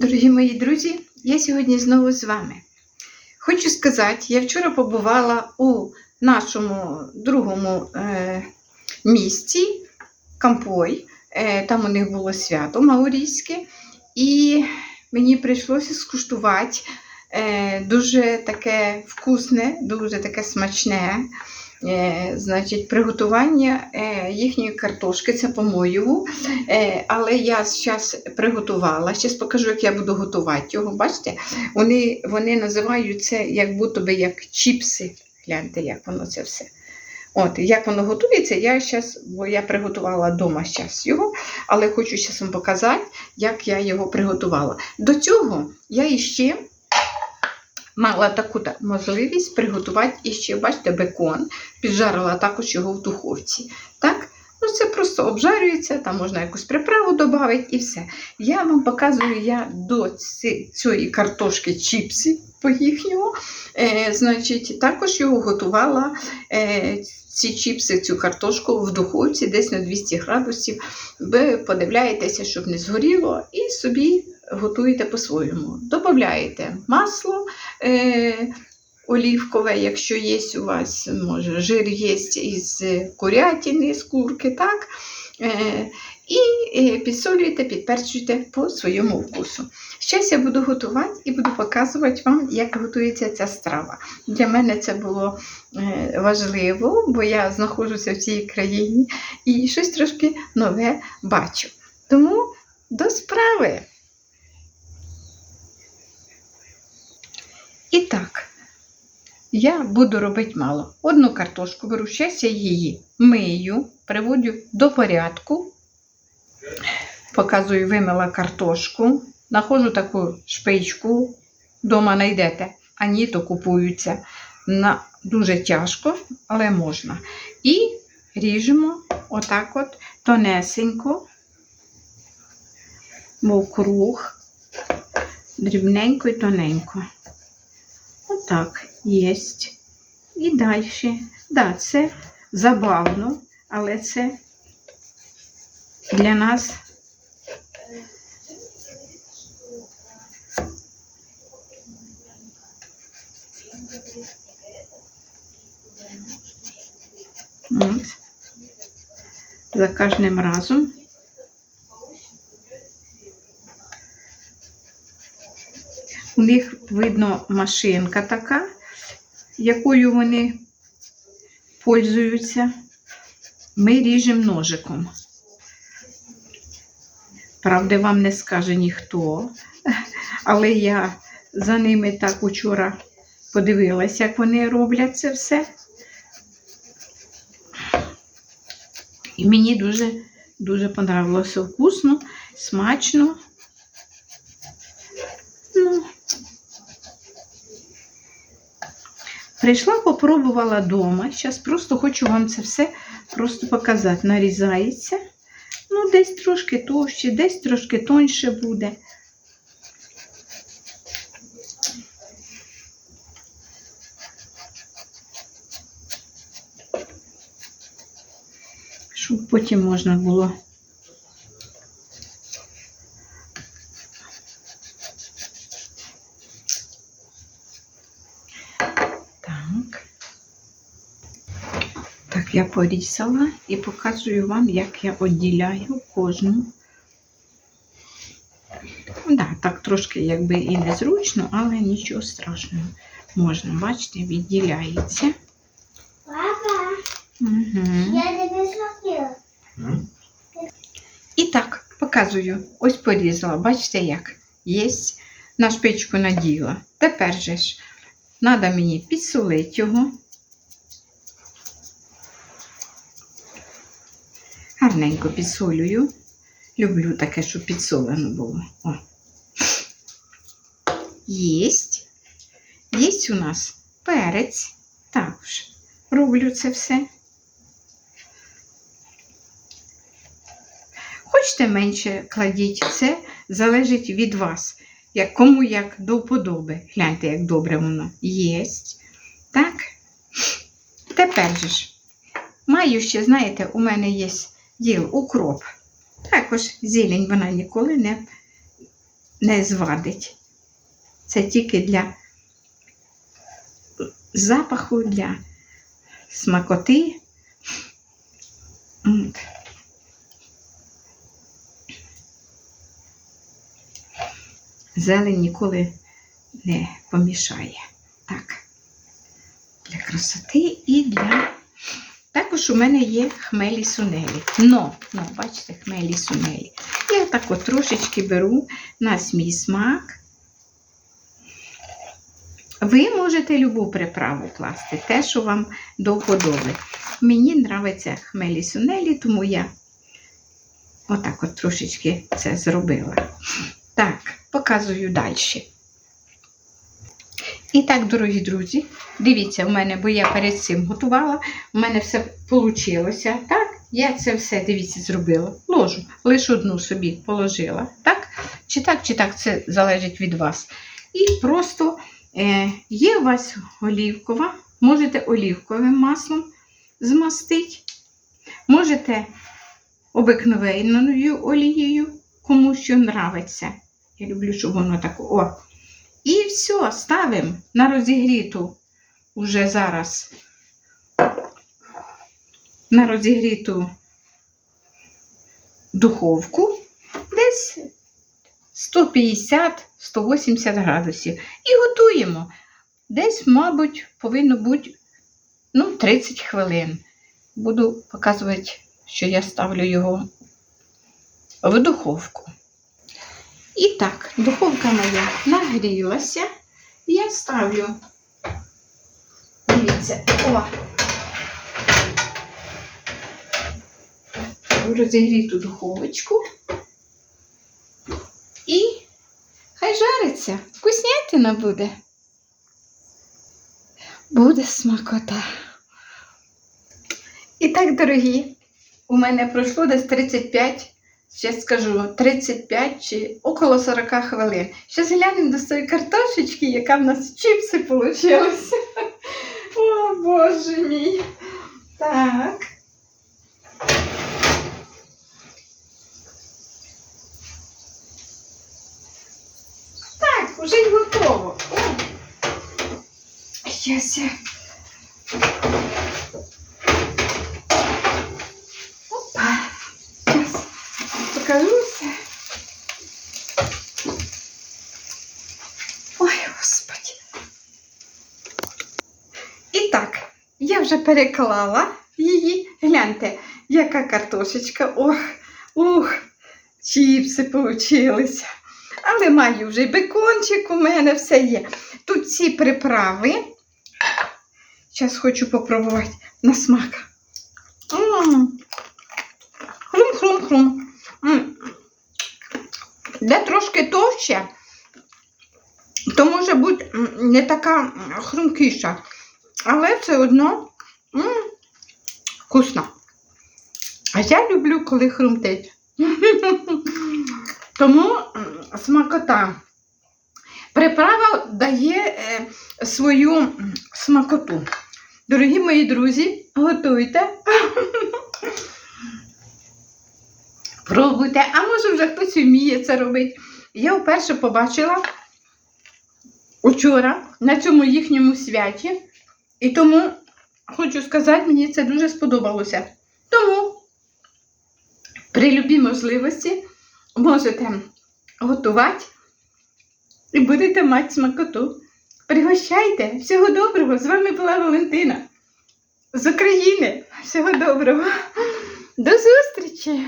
Дорогі мої друзі, я сьогодні знову з вами. Хочу сказати, я вчора побувала у нашому другому е, місті Кампой. Е, там у них було свято Маурійське, і мені прийшлося скуштувати е, дуже таке вкусне, дуже таке смачне. Е, значить, приготування е, їхньої картошки, це по-моєму. Е, але я зараз приготувала. Зараз покажу, як я буду готувати його. Бачите, вони, вони називають це як будто би як чіпси. Гляньте, як воно це все. От, як воно готується, я зараз, бо я приготувала вдома зараз його, але хочу зараз вам показати, як я його приготувала. До цього я іще мала таку можливість приготувати іще, бачите, бекон, піджарила також його в духовці. Так? Ну, це просто обжарюється, там можна якусь приправу додати і все. Я вам показую, я до цієї картошки чіпси по їхньому. Е, значить, також його готувала е, ці чіпси, цю картошку в духовці десь на 200 градусів. Ви подивляєтеся, щоб не згоріло, і собі готуєте по-своєму. Додаєте масло. Е, олівкове, якщо є у вас, може, жир є із курятини, з курки, так? Е, і е, підсолюєте, підперчуєте по своєму вкусу. Зараз я буду готувати і буду показувати вам, як готується ця страва. Для мене це було е, важливо, бо я знаходжуся в цій країні і щось трошки нове бачу. Тому до справи. І так, я буду робити мало. Одну картошку беру, зараз я її мию, приводжу до порядку. Показую, вимила картошку. Находжу таку шпичку, вдома знайдете, а ні, то купуються. На, дуже тяжко, але можна. І ріжемо отак от тонесенько, мов дрібненько і тоненько. Отак, єсть. І далі. Да, це забавно, але це для нас От. За кожним разом. Них видно машинка така, якою вони пользуються. Ми ріжемо ножиком. Правда, вам не скаже ніхто, але я за ними так учора подивилася, як вони роблять це все. І мені дуже дуже понравилося вкусно, смачно. Ну, прийшла, попробувала вдома. Зараз просто хочу вам це все просто показати. Нарізається. Ну, десь трошки товще, десь трошки тоньше буде. Щоб потім можна було. Так, я порізала і показую вам, як я відділяю кожну. Да, так трошки якби і незручно, але нічого страшного. Можна, бачите, відділяється. Папа, Угу. я тебе схватила. І так, показую. Ось порізала. Бачите як? Єсть. На шпичку наділа. Тепер же ж треба мені підсолити його. Гарненько підсолюю. Люблю таке, щоб підсолено було. О. Єсть. Єсть у нас перець. Також роблю це все. Хочете менше кладіть, це залежить від вас. Як, кому як до вподоби. Гляньте, як добре воно єсть. Так? Тепер же ж. Маю ще, знаєте, у мене є діл укроп. Також зелень вона ніколи не не звадить. Це тільки для запаху, для смакоти. От. Зелень ніколи не помішає. Так. Для красоти і для. Також у мене є хмелі сунелі. Но, но, бачите, хмелі сунелі. Я так от трошечки беру на свій смак. Ви можете любу приправу класти, те, що вам до вподоби. Мені подобаються хмелі сунелі, тому я отак от трошечки це зробила. Так, показую далі. І так, дорогі друзі, дивіться, в мене, бо я перед цим готувала, у мене все вийшло. Так, я це все, дивіться, зробила. Ложу, лише одну собі положила. Так? Чи так, чи так, це залежить від вас. І просто е, є у вас олівкова, можете олівковим маслом змастити, можете обикновенною олією, кому що нравиться. Я люблю, щоб воно так. О. І все, ставимо на розігріту уже зараз. На розігріту духовку десь 150-180 градусів. І готуємо. Десь, мабуть, повинно бути ну, 30 хвилин. Буду показувати, що я ставлю його в духовку. І так, духовка моя нагрілася. Я ставлю. Дивіться, о. В розігріту духовочку. І хай жариться. Вкуснятина буде. Буде смакота. І так, дорогі, у мене пройшло десь 35 Ще скажу 35 чи около 40 хвилин. Зараз глянемо до цієї картошечки, яка в нас чіпси вийшла. О, боже мій. Так. Так, уже й готово. Щас я. Опа. Щас покажуся. Ой, господи. І так, я вже переклала її. Гляньте, яка картошечка. Ох, ух, чіпси получилися. Але маю вже бекончик, у мене все є. Тут ці приправи. Зараз хочу попробувати на смак. Хрум-хрум-хрум. Де трошки товще, то може бути не така хрумкіша. Але все одно вкусно. А я люблю, коли хрумтить. Тому смакота. Приправа дає е, свою смакоту. Дорогі мої друзі, готуйте. Пробуйте, а може вже хтось вміє це робити. Я вперше побачила учора на цьому їхньому святі. І тому хочу сказати, мені це дуже сподобалося. Тому при любій можливості можете готувати і будете мати смакоту. Пригощайте! Всього доброго! З вами була Валентина з України. Всього доброго! До зустрічі!